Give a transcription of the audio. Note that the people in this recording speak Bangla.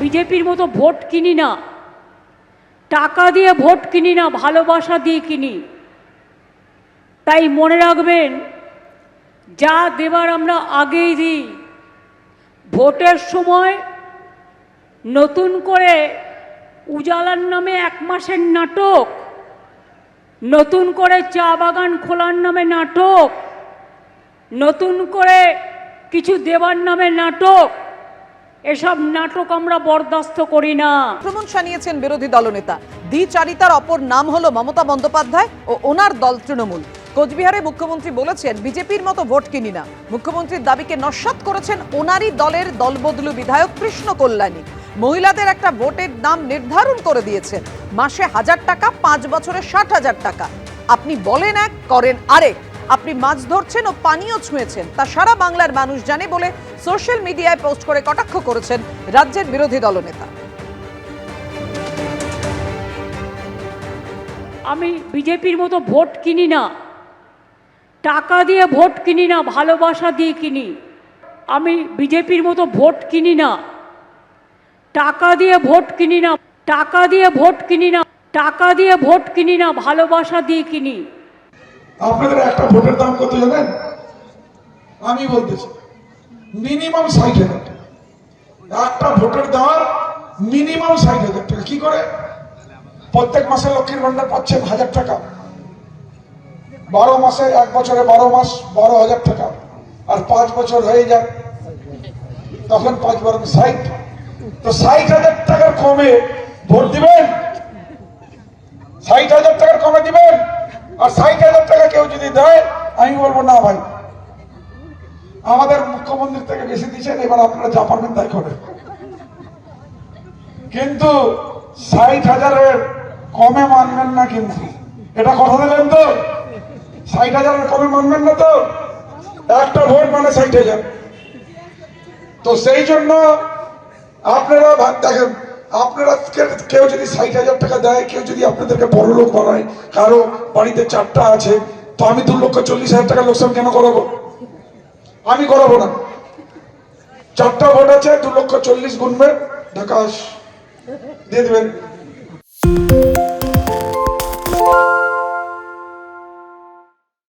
বিজেপির মতো ভোট কিনি না। টাকা দিয়ে ভোট কিনি না, ভালোবাসা দিয়ে কিনি। তাই মনে রাখবেন, যা দেবার আমরা আগেই দিই। ভোটের সময় নতুন করে উজালার নামে এক মাসের নাটক, নতুন করে চা বাগান খোলার নামে নাটক, নতুন করে কিছু দেবার নামে নাটক এসব নাটক আমরা বরদাস্ত করি না। আক্রমণ শানিয়েছেন বিরোধী দলনেতা। দ্বিচারিতার অপর নাম হলো মমতা বন্দ্যোপাধ্যায় ও ওনার দল তৃণমূল। কোচবিহারে মুখ্যমন্ত্রী বলেছেন, বিজেপির মতো ভোট কিনি না। মুখ্যমন্ত্রীর দাবিকে নস্বাত করেছেন ওনারই দলের দলবদলু বিধায়ক কৃষ্ণ কল্যাণী। মহিলাদের একটা ভোটের দাম নির্ধারণ করে দিয়েছেন। মাসে হাজার টাকা, পাঁচ বছরে ষাট হাজার টাকা। আপনি বলেন এক, করেন আরেক। আপনি মাছ ধরছেন ও পানীয় ছুঁয়েছেন। তা সারা বাংলার মানুষ জানে বলে সোশ্যাল মিডিয়ায় পোস্ট করে কটাক্ষ করেছেন রাজ্যের বিরোধী দলনেতা। আমি বিজেপির মতো ভোট কিনি না। টাকা দিয়ে ভোট কিনি না, ভালোবাসা দিয়ে কিনি। আমি বিজেপির মতো ভোট কিনি না। টাকা দিয়ে ভোট কিনি না, টাকা দিয়ে ভোট কিনি না, টাকা দিয়ে ভোট কিনি না, ভালোবাসা দিয়ে কিনি। আপনাদের একটা ভোটের দাম কত জানেন? আমি বলতেছি মিনিমাম ষাট হাজার টাকা। একটা ভোটের দাম মিনিমাম ষাট হাজার টাকা। কি করে? প্রত্যেক মাসে লক্ষ্মীর ভান্ডার পাচ্ছেন হাজার টাকা। বারো মাসে, এক বছরে বারো মাস, বারো হাজার টাকা। আর পাঁচ বছর হয়ে যায় তখন পাঁচ বারো ষাট। তো ষাট হাজার টাকার কমে ভোট দিবেন? ষাট হাজার টাকার কমে দিবেন? আর ষাট হাজার টাকা কেউ যদি দেয়, আমি বলব, না ভাই, আমাদের মুখ্যমন্ত্রীর থেকে বেশি দিচ্ছেন, এবার আপনারা যা পারবেন তাই করেন। কিন্তু ষাট হাজারের কমে মানবেন না কিন্তু। এটা কথা দিলেন তো? ষাট হাজারের কমে মানবেন না তো? একটা ভোট মানে ষাট হাজার। তো সেই জন্য আপনারা দেখেন আপনারা কেউ যদি ষাট হাজার টাকা দেয়, কেউ যদি আপনাদেরকে বড় লোক বানায়, কারও বাড়িতে চারটা আছে, তো আমি দু লক্ষ চল্লিশ হাজার টাকা লোকসান কেন করাবো? আমি করাবো না। চারটা ভোট আছে, দু লক্ষ চল্লিশ গুনবে, ঢাকা দিয়ে দেবেন।